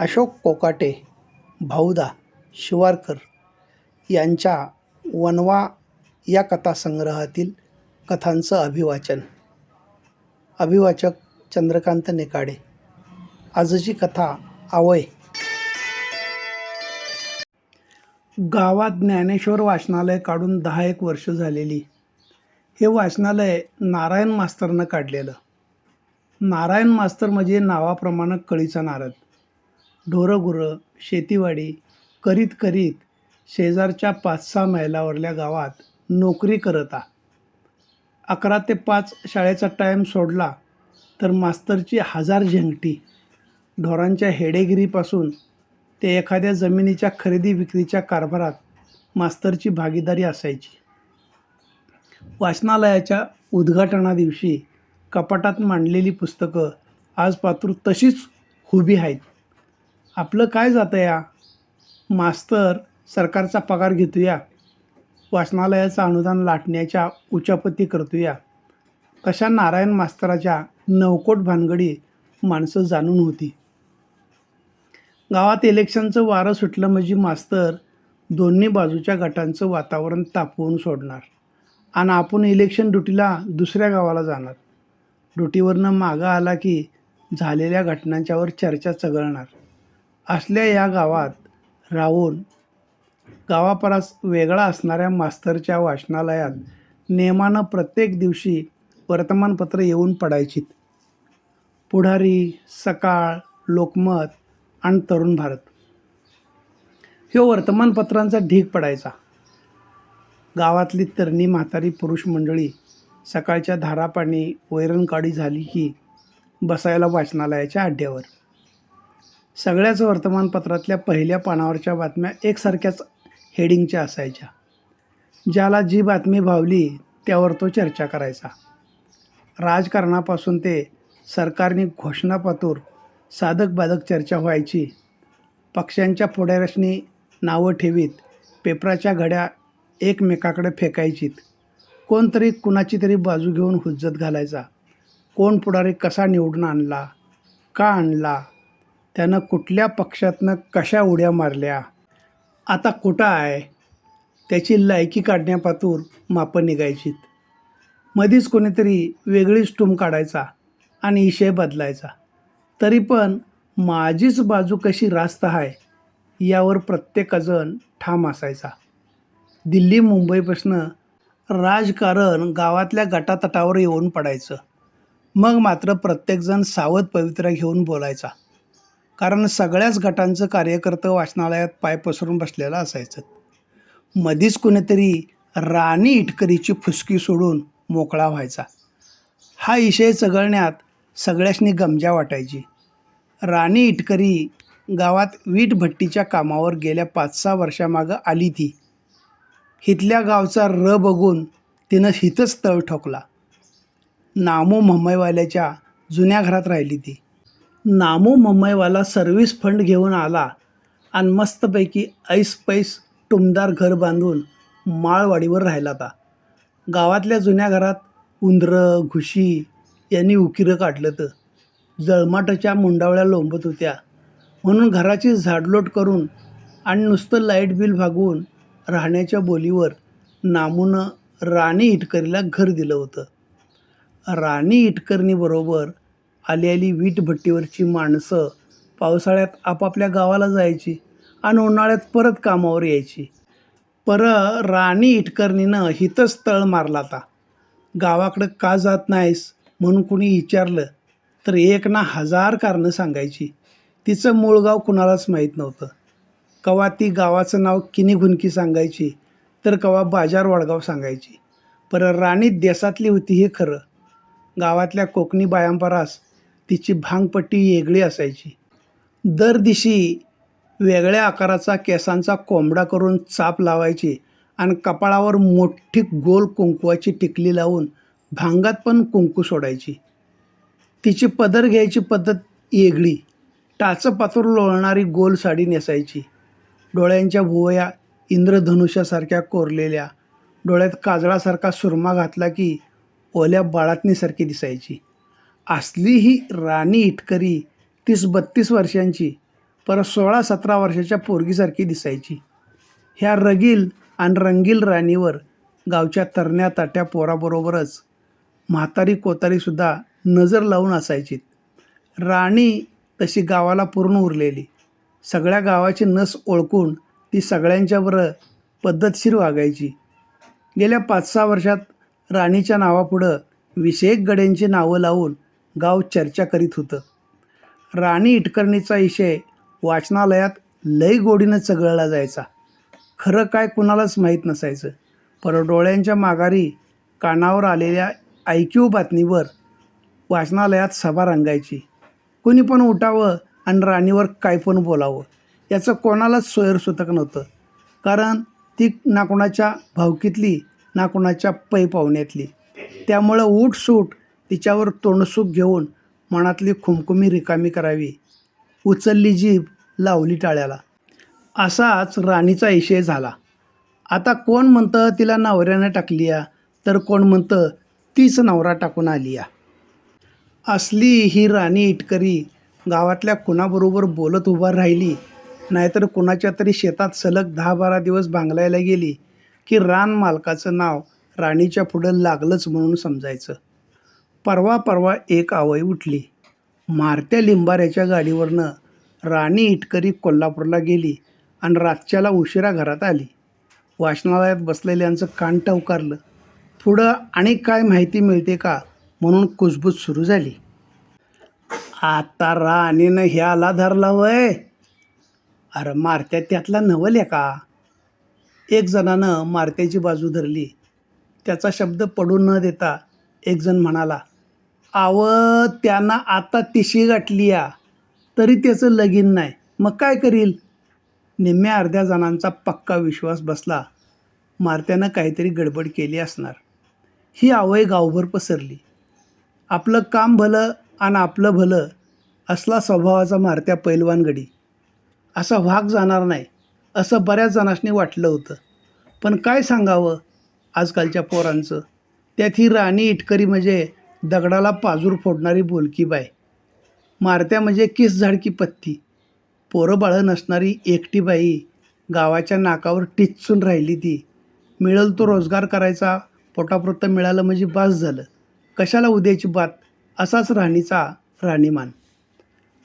अशोक कोकाटे भाऊदा शिवारकर यांच्या वनवा या कथासंग्रहातील कथांचं अभिवाचन. अभिवाचक चंद्रकांत नेकाडे. आजची कथा आवय. गावात ज्ञानेश्वर वाचनालय काढून दहा एक वर्ष झालेली. हे वाचनालय नारायण मास्तरनं काढलेलं. नारायण मास्तर म्हणजे नावाप्रमाणे कळीचा नारद. ढोरंगुरं शेतीवाडी करीत करीत शेजारच्या पाच सहा मैलावरल्या गावात नोकरी करता अकरा ते पाच शाळेचा टाईम सोडला तर मास्तरची हजार झेंगटी. ढोरांच्या हेडेगिरीपासून ते एखाद्या जमिनीच्या खरेदी विक्रीच्या कारभारात मास्तरची भागीदारी असायची. वाचनालयाच्या उद्घाटनादिवशी कपाटात मांडलेली पुस्तकं आज पातूर तशीच उभी आहेत. आपलं काय जातं या? मास्तर सरकारचा पगार घेतोया. वाचनालयाचं अनुदान लाटण्याच्या उचापती करतोया. कशा नारायण मास्तराच्या नवकोट भानगडी माणसं जाणून होती. गावात इलेक्शनचं वारं सुटलं म्हणजे मास्तर दोन्ही बाजूच्या गटांचं वातावरण तापवून सोडणार आणि आपण इलेक्शन ड्युटीला दुसऱ्या गावाला जाणार. ड्युटीवरनं मागं आला की झालेल्या घटनांच्यावर चर्चा चघळणार असल्या या गावात राहून गावापरास वेगळा असणाऱ्या मास्तरच्या वाचनालयात नेमानं प्रत्येक दिवशी वर्तमानपत्र येऊन पडायचीत. पुढारी सकाळ लोकमत आणि तरुण भारत. ह्यो वर्तमानपत्रांचा ढीग पडायचा. गावातली तरणी म्हातारी पुरुष मंडळी सकाळच्या धारापाणी वैरणकाडी झाली की बसायला वाचनालयाच्या अड्ड्यावर सगळ्याच वर्तमानपत्रातल्या पहिल्या पानावरच्या बातम्या एकसारख्याच हेडिंगच्या असायच्या. ज्याला जी बातमी भावली त्यावर तो चर्चा करायचा. राजकारणापासून ते सरकारने घोषणापातूर साधक बाधक चर्चा व्हायची. पक्षांच्या पुढाऱ्यासनी नावं ठेवीत पेपराच्या घड्या एकमेकाकडे फेकायचीत. कोणतरी कुणाची तरी बाजू घेऊन हुज्जत घालायचा. कोण पुढारी कसा निवडून आणला का आणला त्यानं कुठल्या पक्षातनं कशा उड्या मारल्या? आता कुठं आहे? त्याची लायकी काढण्यापातूर मापं निघायचीत. मधीच कोणीतरी वेगळीच टूम काढायचा आणि विषय बदलायचा. तरी पण माझीच बाजू कशी रास्त आहे यावर प्रत्येकजण ठाम असायचा. दिल्ली मुंबईपासनं राजकारण गावातल्या गटातटावर येऊन पडायचं. मग मात्र प्रत्येकजण सावध पवित्रा घेऊन बोलायचा. कारण सगळ्याच गटांचं कार्यकर्तं वाचनालयात पाय पसरून बसलेलं असायचं. मधीच कुणीतरी राणी इटकरीची फुसकी सोडून मोकळा व्हायचा. हा विषय चघळण्यात सगळ्यासनी गमजा वाटायची. राणी इटकरी गावात वीटभट्टीच्या कामावर गेल्या पाच सहा वर्षामागं आली ती. हिथल्या गावचा र बघून तिनं हिथंच तळ ठोकला. नामो महमयवाल्याच्या जुन्या घरात राहिली ती. नामो मम्मईवाला सर्व्हिस फंड घेऊन आला आणि मस्तपैकी ऐस पैस टुमदार घर बांधून माळवाडीवर राहिला होता गावातल्या जुन्या घरात उंदरं घुशी यांनी उकिरं काढलं तर जळमाटाच्या मुंडावळ्या लोंबत होत्या. म्हणून घराची झाडलोट करून आणि नुसतं लाइट बिल भागवून राहण्याच्या बोलीवर नामूनं राणी इटकरीला घर दिलं होतं. राणी इटकरणीबरोबर आली आली वीटभट्टीवरची माणसं पावसाळ्यात आपापल्या गावाला जायची आणि उन्हाळ्यात परत कामावर यायची. पर राणी इटकरणीनं हितच तळ मारला आता. गावाकडं का जात नाहीस म्हणून कुणी विचारलं तर एक ना हजार कारणं सांगायची. तिचं मूळ गाव कुणालाच माहीत नव्हतं. कवा ती गावाचं नाव किनी घुनकी सांगायची तर कवा बाजार वडगाव सांगायची. पर राणी देसातली होती हे खरं. गावातल्या कोकणी बायांपरास तिची भांगपट्टी वेगळी असायची. दर दिशी वेगळ्या आकाराचा केसांचा कोंबडा करून चाप लावायची आणि कपाळावर मोठी गोल कुंकवाची टिकली लावून भांगात पण कुंकू सोडायची. तिची पदर घ्यायची पद्धत येगळी. टाचं पातूर लोळणारी गोल साडी नेसायची. डोळ्यांच्या भुवया इंद्रधनुष्यासारख्या कोरलेल्या. डोळ्यात काजळासारखा सुरमा घातला की ओल्या बाळातनीसारखी दिसायची. असली ही राणी इटकरी तीस बत्तीस वर्षांची परत सोळा सतरा वर्षाच्या पोरगीसारखी दिसायची. ह्या रगील आणि रंगील राणीवर गावच्या तरण्या ताट्या पोराबरोबरच म्हातारी कोतारीसुद्धा नजर लावून असायचीत. राणी तशी गावाला पूर्ण उरलेली. सगळ्या गावाची नस ओळखून ती सगळ्यांच्याबरं पद्धतशीर वागायची. गेल्या पाच सहा वर्षात राणीच्या नावापुढं विषयक गड्यांची नावं लावून गाव चर्चा करीत होतं. राणी इटकरणीचा विषय वाचनालयात लई गोडीनं चघळला जायचा. खरं काय कुणालाच माहीत नसायचं. पर डोळ्यांच्या माघारी कानावर आलेल्या ऐकीव बातमीवर वाचनालयात सभा रंगायची. कुणी पण उठावं आणि राणीवर काय पण बोलावं याचं कोणालाच सोयरसुतक नव्हतं. कारण ती ना कोणाच्या भावकीतली ना कोणाच्या पै पाहुण्यातली त्यामुळं सूट तिच्यावर तोंडसुख घेऊन मनातली खुमखुमी रिकामी करावी. उचलली जीभ लावली टाळ्याला. असाच राणीचा विषय झाला. आता कोण म्हणतं तिला नवऱ्यानं टाकली या तर कोण म्हणतं तीच नवरा टाकून आली या असली ही राणी इटकरी गावातल्या कुणाबरोबर बोलत उभा राहिली नाहीतर कुणाच्या तरी शेतात सलग दहा बारा दिवस बांगलायला गेली की रान मालकाचं नाव राणीच्या पुढं लागलंच म्हणून समजायचं. परवा परवा एक आवई उठली. मारत्या लिंबाऱ्याच्या गाडीवरनं राणी इटकरी कोल्हापूरला गेली आणि रातच्याला उशिरा घरात आली. वाचनालयात बसलेल्यांचं कान टवकारलं. पुढं आणि काय माहिती मिळते का म्हणून कुजबूज सुरू झाली. आता राणीनं ह्याला धरला वय. अरे मारत्या त्यातला नवल आहे का? एक जणानं मारत्याची बाजू धरली. त्याचा शब्द पडू न देता एक जण म्हणाला आव त्यांना आता तिशी गाठली या. तरी त्याचं लगीन नाही. मग काय करील? निम्म्या अर्ध्या जणांचा पक्का विश्वास बसला. मारत्यानं काहीतरी गडबड केली असणार. ही आवय गावभर पसरली. आपलं काम भलं आणि आपलं भलं असला स्वभावाचा मारत्या पैलवानगडी असा वाघ जाणार नाही असं बऱ्याच जणांनी वाटलं होतं. पण काय सांगावं आजकालच्या पोरांचं? त्यात ही राणी इटकरी म्हणजे दगडाला पाजूर फोडणारी बोलकी बाय. मारत्या म्हणजे किस झाडकी पत्ती. पोरं बाळं नसणारी एकटी बाई गावाच्या नाकावर टिचून राहिली ती. मिळेल तो रोजगार करायचा पोटापुरतं मिळालं म्हणजे बास झालं. कशाला उद्याची बात? असाच राणीचा राणीमान.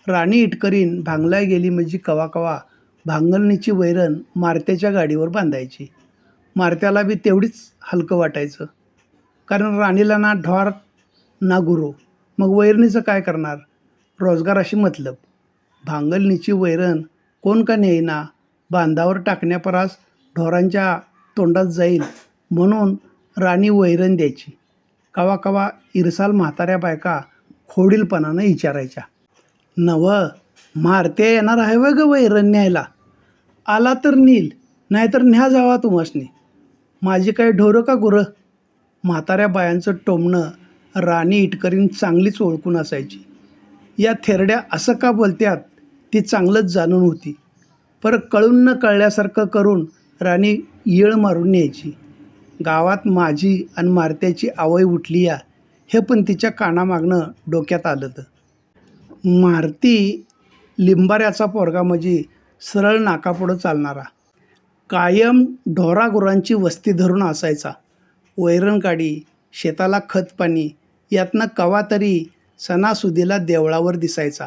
राणी इटकरीन भांगलाय गेली म्हणजे कवा कवा भांगलणीची वैरण मारत्याच्या गाडीवर बांधायची. मारत्याला बी तेवढीच हलकं वाटायचं. कारण राणीला ना ढोर ना गुरु. मग वैरणीचं काय करणार? रोजगाराशी मतलब. भांगलणीची वैरण कोण का नेईना बांधावर टाकण्यापरास ढोरांच्या तोंडात जाईल म्हणून राणी वैरण द्यायची. कवा कवा इरसाल म्हाताऱ्या बायका खोडीलपणानं विचारायच्या नव मारते येणार आहे वय ग वैरण न्यायला. आला तर नील नाहीतर न्या जावा तुम्हासनी माझी काय ढोरं का गुरं? म्हाताऱ्या बायांचं टोमणं राणी इटकरीन चांगलीच ओळखून असायची. या थेरड्या असं का बोलत्यात ती चांगलंच जाणून होती. पर कळून न कळल्यासारखं करून राणी येळ मारून न्यायची. गावात माझी आणि मारत्याची आवय उठली या हे पण तिच्या कानामागनं डोक्यात आलं तर मारती लिंबाऱ्याचा पोरगा म्हणजे सरळ नाकापुढं चालणारा. कायम ढोरागुरांची वस्ती धरून असायचा. वैरणगाडी शेताला खतपाणी यातनं कवा तरी सणासुदीला देवळावर दिसायचा.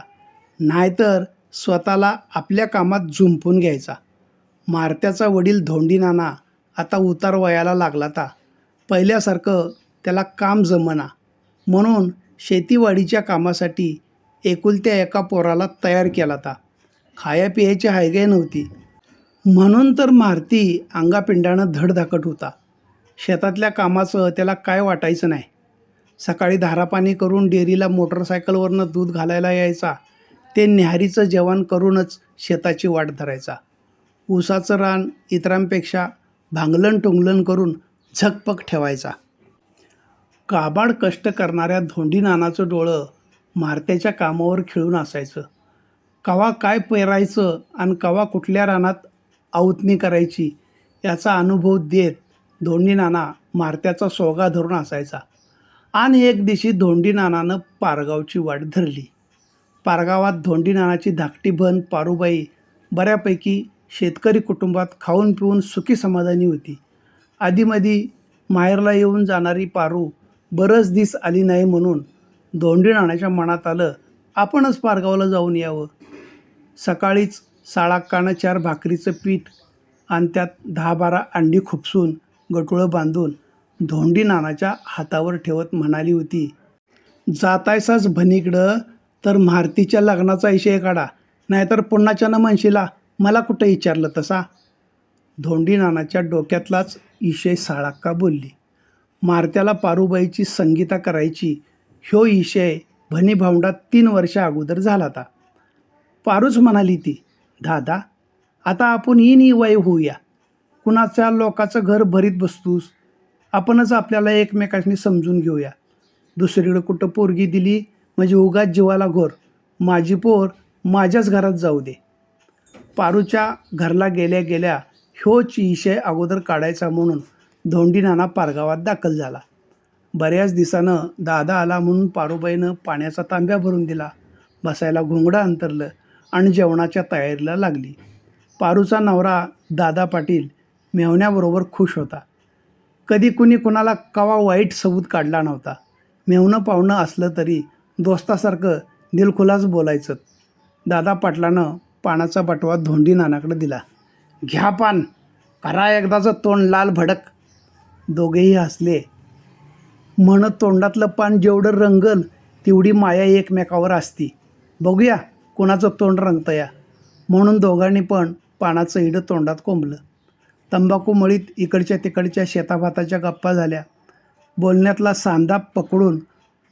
नाहीतर स्वतःला आपल्या कामात झुंपून घ्यायचा. मारत्याचा वडील धोंडी नाना आता उतार वयाला लागला ता पहिल्यासारखं त्याला काम जमना. म्हणून शेतीवाडीच्या कामासाठी एकुलत्या एका पोराला तयार केला ता खाया पियाची हायगाय नव्हती. म्हणून तर मारती अंगापिंडानं धडधाकट होता. शेतातल्या कामाचं त्याला काय वाटायचं नाही. सकाळी धारापाणी करून डेअरीला मोटरसायकलवरनं दूध घालायला यायचा. ते न्याहारीचं जेवण करूनच शेताची वाट धरायचा. ऊसाचं रान इतरांपेक्षा भांगलन टुंगलन करून झकपक ठेवायचा. काबाड कष्ट करणाऱ्या धोंडी नानाचं डोळं मारत्याच्या कामावर खिळून असायचं. कवा काय पेरायचं आणि कवा कुठल्या रानात आवतणी करायची याचा अनुभव देत धोंडी नाना मारत्याचा सोगा धरून असायचा. आणि एक दिवशी धोंडी नानानं पारगावची वाट धरली. पारगावात धोंडी नानाची धाकटी बहन पारूबाई बऱ्यापैकी शेतकरी कुटुंबात खाऊन पिऊन सुखी समाधानी होती. आधीमधी माहेरला येऊन जाणारी पारू बरंच दिस आली नाही म्हणून धोंडीनानाच्या मनात आलं आपणच पारगावला जाऊन यावं. सकाळीच साळाकानं चार भाकरीचं पीठ आणि त्यात दहा बारा अंडी खुपसून गटुळं बांधून धोंडी नानाच्या हातावर ठेवत म्हणाली होती जातायसाच भनीकडं तर मारतीच्या लग्नाचा विषय काढा नाहीतर पुन्हाच्यानं म्हणशीला मला कुठं विचारलं तसा? धोंडी नानाच्या डोक्यातलाच विषय साळाक्का बोलली. मारत्याला पारूबाईची संगीता करायची ह्यो विषय भनी भावंडात तीन वर्षा अगोदर झाला होता. पारूच म्हणाली ती दादा आता आपण इन वय होऊया. कुणाच्या लोकाचं घर भरीत बसतूस? आपणच आपल्याला एकमेकांनी समजून घेऊया. दुसरीकडं कुठं पोरगी दिली म्हणजे उगाच जीवाला घोर. माझी पोर माझ्याच घरात जाऊ दे. पारूच्या घरला गेल्या गेल्या ह्योच विषय अगोदर काढायचा म्हणून धोंडी नाना पारगावात दाखल झाला. बऱ्याच दिवसानं दादा आला म्हणून पारूबाईनं पाण्याचा तांब्या भरून दिला. बसायला घोंगडा अंतरलं आणि जेवणाच्या तयारीला लागली. पारूचा नवरा दादा पाटील मेवण्याबरोबर खुश होता. कधी कुणी कुणाला कवा वाईट सबूत काढला नव्हता. मेवणं पाहुणं असलं तरी दोस्तासारखं दिलखुलास बोलायचं. दादा पाटलानं पानाचा बटवा धोंडी नानाकडे दिला. घ्या पान करा एकदाचं तोंड लाल भडक. दोघेही हसले. म्हणत तोंडातलं पान जेवढं रंगल तेवढी माया एकमेकावर असती. बघूया कोणाचं तोंड रंगतं या म्हणून दोघांनी पण पानाचं इडं तोंडात कोंबलं. तंबाखू मळीत इकडच्या तिकडच्या शेताभाताच्या गप्पा झाल्या. बोलण्यातला सांदा पकडून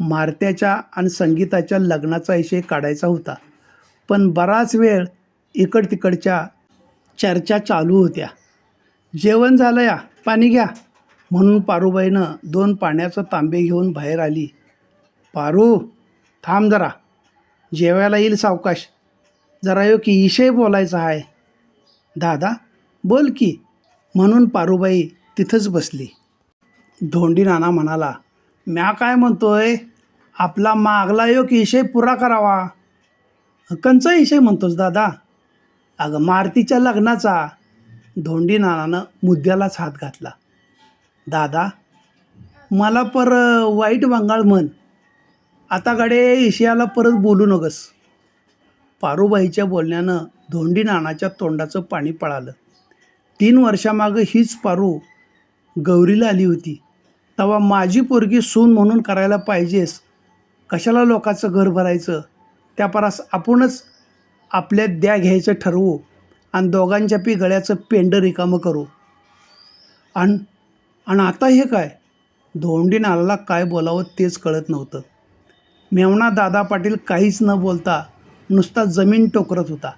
मारत्याच्या आणि संगीताच्या लग्नाचा विषय काढायचा होता. पण बराच वेळ इकड तिकडच्या चर्चा चालू होत्या. जेवण झालं या पाणी घ्या. म्हणून पारूबाईनं दोन पाण्याचं तांबे घेऊन बाहेर आली. पारू थांब जरा. जेवायला येईल सावकाश. जरा यो की इशय बोलायचा आहे दादा बोल की. म्हणून पारूबाई तिथंच बसली. धोंडी नाना म्हणाला म्या काय म्हणतोय? आपला मागला योग इशय पुरा करावा. कंचा इशय म्हणतोस दादा. अगं मारतीच्या लग्नाचा. धोंडी नानानं मुद्द्यालाच हात घातला. दादा मला पर वाईट बंगाळ म्हण. आता गडे इशियाला परत बोलू नगस. पारूबाईच्या बोलण्यानं धोंडी नानाच्या तोंडाचं पाणी पळालं. तीन वर्षामागं हीच पारू गौरीला आली होती. तेव्हा माझी पोरगी सून म्हणून करायला पाहिजेस. कशाला लोकाचं घर भरायचं? त्या परास आपणच आपल्या द्या घ्यायचं ठरवू आणि दोघांच्या पी गळ्याचं पेंड रिकामं करू. आणि आणि आता हे काय? धोंडी नालाला काय बोलावं तेच कळत नव्हतं. मेवणा दादा पाटील काहीच न बोलता नुसता जमीन टोकरत होता.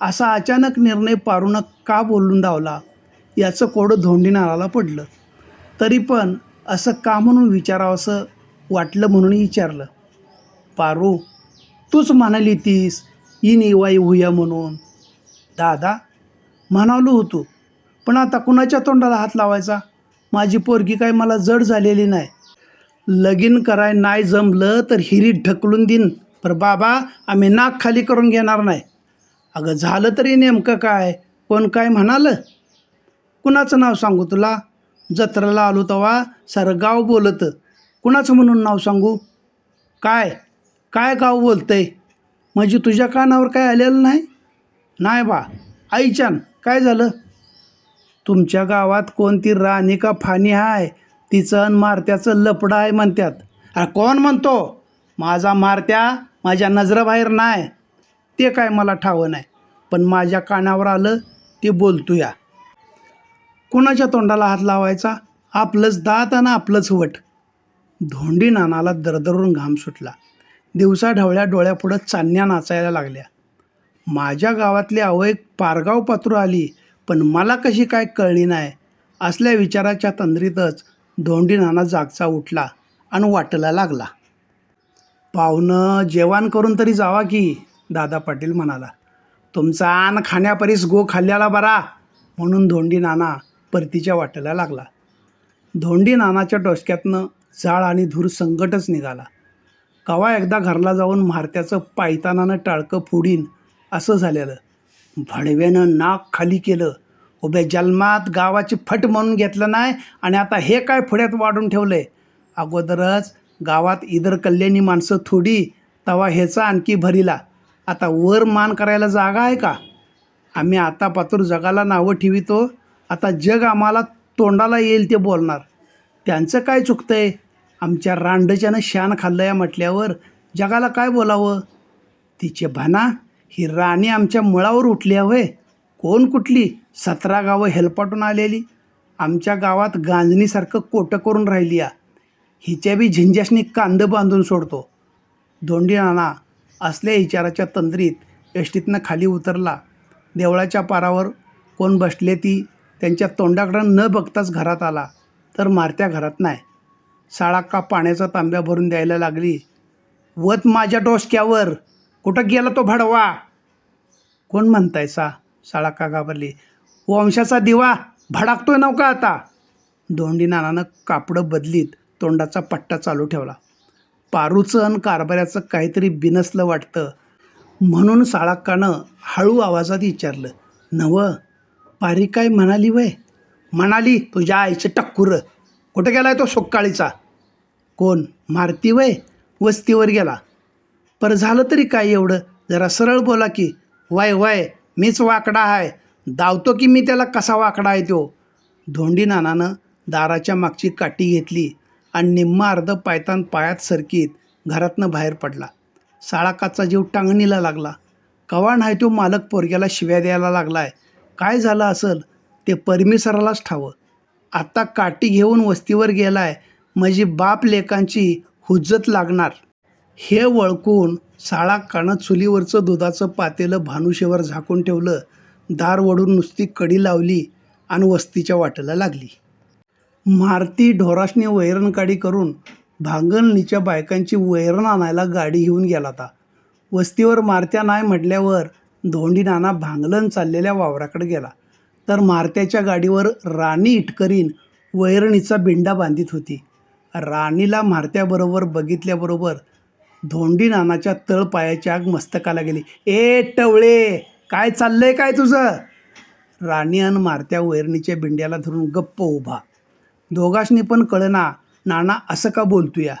असा अचानक निर्णय पारूनं का बोलून धावला? याचं कोडं धोंडी नालाला पडलं. तरी पण असं का म्हणून विचारावंसं वाटलं म्हणून विचारलं. पारू तूच म्हणाली तीस इन इवाई होऊया म्हणून. दादा म्हणालो होतो पण आता कुणाच्या तोंडाला हात लावायचा? माझी पोरगी काय मला जड झालेली नाही. लगीन कराय नाही जमलं तर हिरी ढकलून देईन पर बाबा आम्ही नाक खाली करून घेणार नाही. अगं झालं तरी नेमकं काय? कोण काय म्हणालं? कुणाचं नाव सांगू तुला? जत्रेला आलो तवा सारं गाव बोलतं. कुणाचं म्हणून नाव सांगू? काय? काय गाव बोलतंय? म्हणजे तुझ्या कानावर काय आलेलं नाही? नाही बा. आईच्यान काय झालं? तुमच्या गावात कोणती राणी का फानी आहे तिचं अन मारत्याचं लपडं आहे म्हणतात अरे कोण म्हणतो? माझा मारत्या माझ्या नजराबाहेर नाही. ते काय मला ठावं नाही. पण माझ्या कानावर आलं ते बोलतो या कुणाच्या तोंडाला हात लावायचा? आपलंच दात आणि आपलंच वट. धोंडी नानाला दरदरून घाम सुटला. दिवसा ढवळ्या डोळ्यापुढं चांदण्या नाचायला लागल्या. माझ्या गावातली आवय पारगाव पात्र आली पण मला कशी काय कळली नाही. असल्या विचाराच्या तंद्रीतच धोंडी नाना जागचा उठला आणि वाटला लागला. पाहुणं जेवण करून तरी जावा की. दादा पाटील म्हणाला तुमचा आन खाण्यापरीस गो खाल्ल्याला बरा म्हणून धोंडी नाना परतीच्या वाटेला लागला. धोंडी नानाच्या डोसक्यातनं जाळ आणि धूर संकटच निघाला. कवा एकदा घरला जाऊन म्हारत्याचं पायतानानं टाळकं फोडीन असं झालेलं. भडव्यानं नाक खाली केलं. उभ्या जन्मात गावाची फट म्हणून घेतलं नाही आणि आता हे काय फुड्यात वाढून ठेवलंय? अगोदरच गावात इतर कल्याणी माणसं थोडी तवा ह्याचा आणखी भरीला. आता वर मान करायला जागा आहे का? आम्ही आता पातूर जगाला नावं ठेवितो. आता जग आम्हाला तोंडाला येईल ते बोलणार. त्यांचं काय चुकतं आहे आमच्या रांडच्यानं शान खाल्लं या म्हटल्यावर जगाला काय बोलावं? तिचे भाना ही राणी आमच्या मुळावर उठली आहे होय. कोण कुठली? सतरा गावं हेलपाटून आलेली. आमच्या गावात गांजणीसारखं कोटं करून राहिली या. हिच्या बी झिंजाशनी कांदं बांधून सोडतो. धोंडी नाना असल्या विचाराच्या तंद्रीत यष्टीतनं खाली उतरला. देवळाच्या पारावर कोण बसले ती त्यांच्या तोंडाकडं न बघताच घरात आला तर मारत्या घरात नाही. साळा का पाण्याचा तांब्या भरून द्यायला लागली? वत माझ्या डोसक्यावर कुठं गेला तो भडवा? कोण म्हणताय सा का घाबरली? वंशाचा दिवा भडाकतोय नव्हता आता. दोंडी नानानं कापडं बदलीत तोंडाचा पट्टा चालू ठेवला. पारूचं आणि कारभाऱ्याचं काहीतरी बिनसलं वाटतं. म्हणून साळाक्कानं हळू आवाजात विचारलं नव पारी काय म्हणाली वय? म्हणाली तुझ्या आईचं टक्कुर. कुठं गेलाय तो सोक्काळीचा? कोण मारती वय? वस्तीवर गेला. पर झालं तरी काय एवढं? जरा सरळ बोला की वय वय मीच वाकडा आहे दावतो की मी त्याला कसा वाकडा आहे तो? धोंडी नानानं दाराच्या मागची काठी घेतली. आणि निम्मा अर्ध पायतान पायात सरकीत घरातनं बाहेर पडला. साळाकाचा जीव टांगणीला लागला. कवा नाही तो मालक पोरग्याला शिव्या द्यायला लागलाय? काय झालं असेल? ते परमेश्वरालाच ठावं. आत्ता काठी घेऊन वस्तीवर गेलाय माझी बाप लेकांची हुज्जत लागणार. हे वळकून साळा कानं चुलीवरचं दुधाचं पातेलं भानुशेवर झाकून ठेवलं. दार वडून नुसती कडी लावली आणि वस्तीच्या वाटेला लागली. मारती वैरण वैरणकाडी करून भांगणणीच्या बायकांची वैरण आणायला गाडी घेऊन गेला होता. वस्तीवर मारत्या नाही म्हटल्यावर धोंडी नाना भांगलन चाललेल्या वावराकडे गेला. तर मारत्याच्या गाडीवर राणी इटकरीन वैरणीचा बिंडा बांधित होती. राणीला मारत्याबरोबर बघितल्याबरोबर धोंडी नानाच्या तळपायाची आग मस्तकाला गेली. ए टवळे काय चाललंय काय तुझं? राणी आणि मारत्या वैरणीच्या बिंड्याला धरून गप्प उभा. दोघांनी पण कळना. नाना असं का बोलतोया?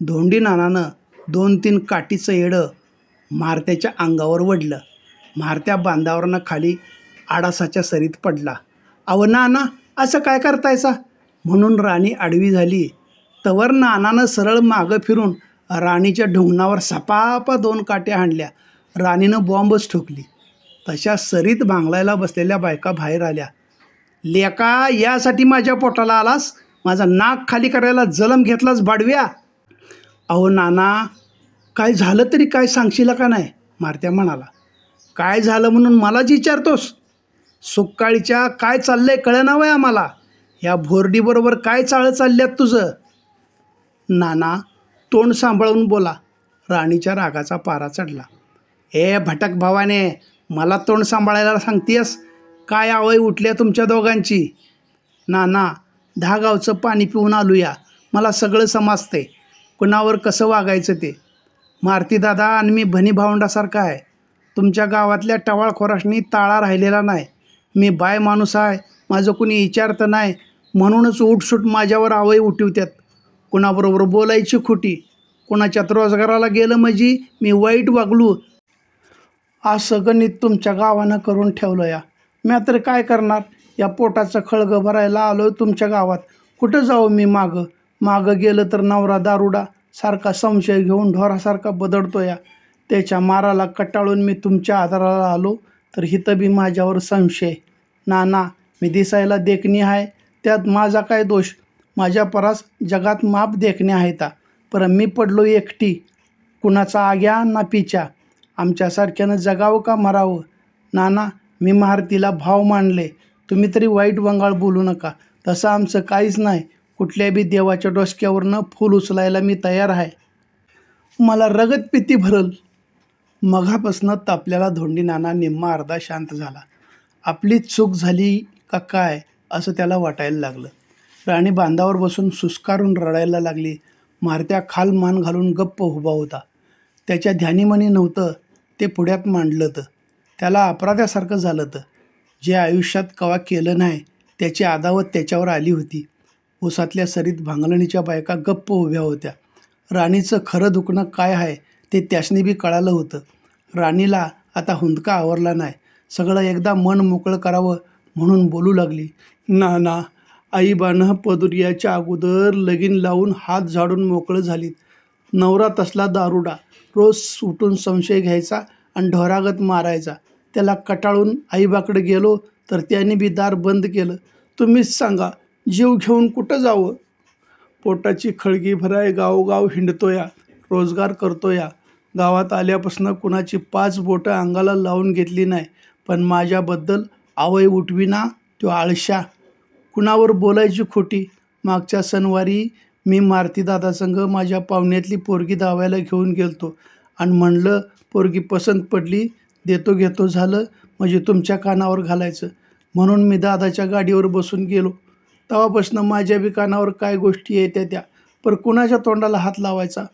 धोंडी नानानं दोन तीन काठीचं येडं मारत्याच्या अंगावर वडलं. मारत्या बांधावरनं खाली आडासाच्या सरीत पडला. अव नाना असं काय करतायसा? म्हणून राणी आडवी झाली. तवर नानानं सरळ मागं फिरून राणीच्या ढुंगणावर सपापा दोन काट्या हाणल्या. राणीनं बॉम्बच ठोकली. तशा सरीत भांगलायला बसलेल्या बायका बाहेर आल्या. लेका यासाठी माझ्या पोटाला आलास? माझा नाक खाली करायला जलम घेतलास बाडव्या? अहो नाना काय झालं तरी काय सांगशील का नाही? मारत्या म्हणाला काय झालं म्हणून मलाच विचारतोस? सुक्काळीच्या काय चाललंय कळना वय आम्हाला? या भोरडीबरोबर काय चाळं चालल्यात तुझं? नाना तोंड सांभाळून बोला. राणीच्या रागाचा पारा चढला. ए भटक भावाने मला तोंड सांभाळायला सांगतेस काय आवय उठल्या तुमच्या दोघांची? ना ना दहा गावचं पाणी पिऊन आलूया. मला सगळं समजते कुणावर कसं वागायचं ते? मारती दादा आणि मी भनी भावंडासारखा आहे. तुमच्या गावातल्या टवाळखोराशनी ताळा राहिलेला नाही. मी बाय माणूस आहे. माझं कुणी विचारतं नाही. म्हणूनच उठसूट माझ्यावर आवय उठवत्यात. कुणाबरोबर बोलायची खोटी? कुणाच्यात रोजगाराला गेलं म्हणजे मी वाईट वागलू. असं गणित तुमच्या गावानं करून ठेवलं या मी तर काय करणार? या पोटाचं खळगं भरायला आलो तुमच्या गावात. कुठं जाऊ मी मागं? मागं गेलं तर नवरा दारुडा सारखा संशय घेऊन ढोरासारखा बदडतो या. त्याच्या माराला कटाळून मी तुमच्या आधाराला आलो तर हिथं बी माझ्यावर संशय. ना ना मी दिसायला देखणी आहे. त्यात माझा काय दोष? माझ्या परास जगात माप देखणे आहेत पर मी पडलो एकटी. कुणाचा आग्या ना पिच्या? आमच्यासारख्यानं जगावं का मरावं? नाना मी महारतीला भाव मानले तुम्ही तरी वाईट वंगाळ बोलू नका. तसं आमचं काहीच नाही. कुठल्या बी देवाच्या डोसक्यावरनं फूल उचलायला मी तयार आहे. मला रगत पिती भरल. मघापासनं तापल्याला धोंडी नाना निम्मा अर्धा शांत झाला. आपली चूक झाली का काय असं त्याला वाटायला लागलं. राणी बांधावर बसून सुस्कारून रडायला लागली. मारत्या खाल मान घालून गप्प उभा होता. त्याच्या ध्यानीमनी नव्हतं ते पुढ्यात मांडलं तर त्याला अपराध्यासारखं झालं तर जे आयुष्यात कवा केलं नाही त्याची आदावत त्याच्यावर आली होती. उसातल्या सरीत भांगलणीच्या बायका गप्प उभ्या होत्या. राणीचं खरं दुखणं काय आहे ते त्यासनी बी कळालं होतं. राणीला आता हुंदका आवरला नाही. सगळं एकदा मन मोकळं करावं म्हणून बोलू लागली. ना ना आईबानं पदुर्याच्या अगोदर लगीन लावून हात झाडून मोकळं झालीत. नवरा तसला दारुडा. रोज उठून संशय घ्यायचा आणि ढोरागत मारायचा. त्याला कटाळून आईबाकडे गेलो तर त्याने बी दार बंद केलं. तुम्हीच सांगा जीव घेऊन कुठं जावं? पोटाची खळगी भराय गावोगाव हिंडतोया रोजगार करतोया. गावात आल्यापासून कुणाची पाच बोटं अंगाला लावून घेतली नाही. पण माझ्याबद्दल आवय उठविना तो आळशा. कुणावर बोलायची खोटी? मागच्या सणवारी मी मारुतीदादासंग माझ्या पाहुण्यातली पोरगी धावायला घेऊन गेलतो. आणि म्हणलं पोरगी पसंत पडली देतो घेतो झालं म्हणजे तुमच्या कानावर घालायचं. म्हणून मी दादाच्या गाडीवर बसून गेलो. तेव्हापासून माझ्या बी कानावर काय गोष्टी येत्या त्या पर कुणाच्या तोंडाला हात लावायचा?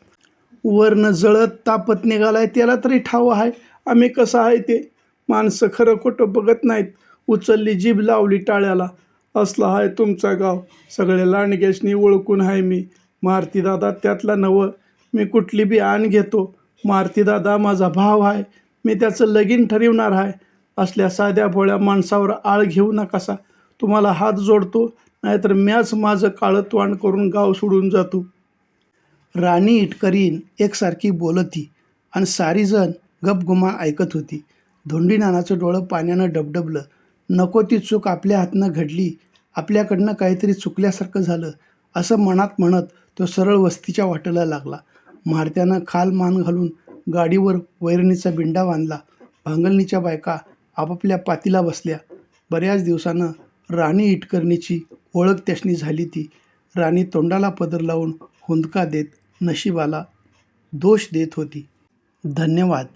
वरनं जळत तापत निघालाय त्याला तरी ठाव आहे. आम्ही कसं आहे ते? माणसं खरं खोटं बघत नाहीत. उचलली जीभ लावली टाळ्याला. असला आहे तुमचा गाव. सगळे लांडग्यासनी ओळखून आहे मी. मारुतीदादा त्यातला नवं. मी कुठली बी आण घेतो. मारुतीदादा माझा भाव आहे. मी त्याचं लगीन ठरवणार आहे. असल्या साध्या भोळ्या माणसावर आळ घेऊ नकासा. तुम्हाला हात जोडतो नाहीतर म्याच माझं काळं तोंड करून गाव सोडून जातो. राणी इटकरीन एकसारखी बोलती आणि सारीजण गपगुमान ऐकत होती. धोंडी नानाचं डोळं पाण्यानं डबडबलं. नको ती चूक आपल्या हातनं घडली. आपल्याकडनं काहीतरी चुकल्यासारखं झालं. असं मनात म्हणत तो सरळ वस्तीच्या वाटेला लागला. मारत्यानं खाल मान घालून गाडीवर वैरणीचा बिंडा बांधला. भांगलणीच्या बायका आपापल्या पातीला बसल्या. बऱ्याच दिवसानं राणी इटकरणीची ओळख त्याशनी झाली ती. राणी तोंडाला पदर लावून हुंदका देत नशिबाला दोष देत होती. धन्यवाद.